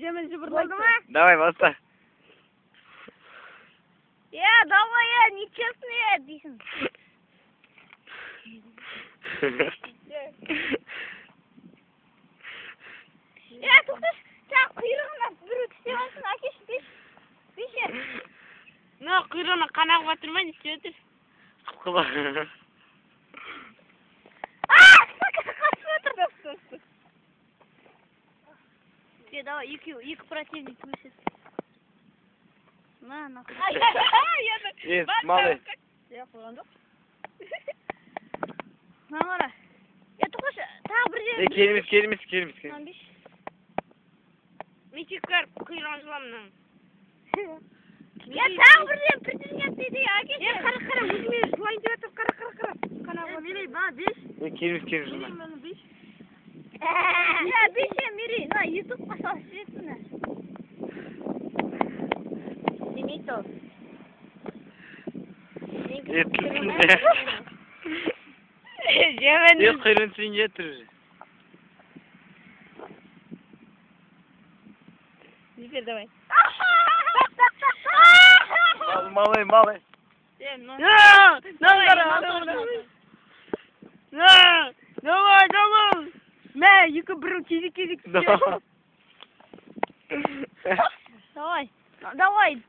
жемен жыбырлайды. Болды ма? Давай, баста. Я, давай, я, нечестный, дейсің. Я, тоқташ, сен құйрығына біреу тістеп алсын, әкеш, беш. Беше. Мына құйрығына қанағып батырмай не істеп отыр? Все, давай, екі, екі противник вышет. На, нахуй. Есть, малый. Я. На, қара. Тағы. Е, тағы дейді. Е, қара, қара, өзіме жылайын деп жатыр, қара, Мелей. Е, Е, құйрығын сүйін жетір уже. Теперь давай. Мал- Малый, малый. Давай, давай. Давай, давай,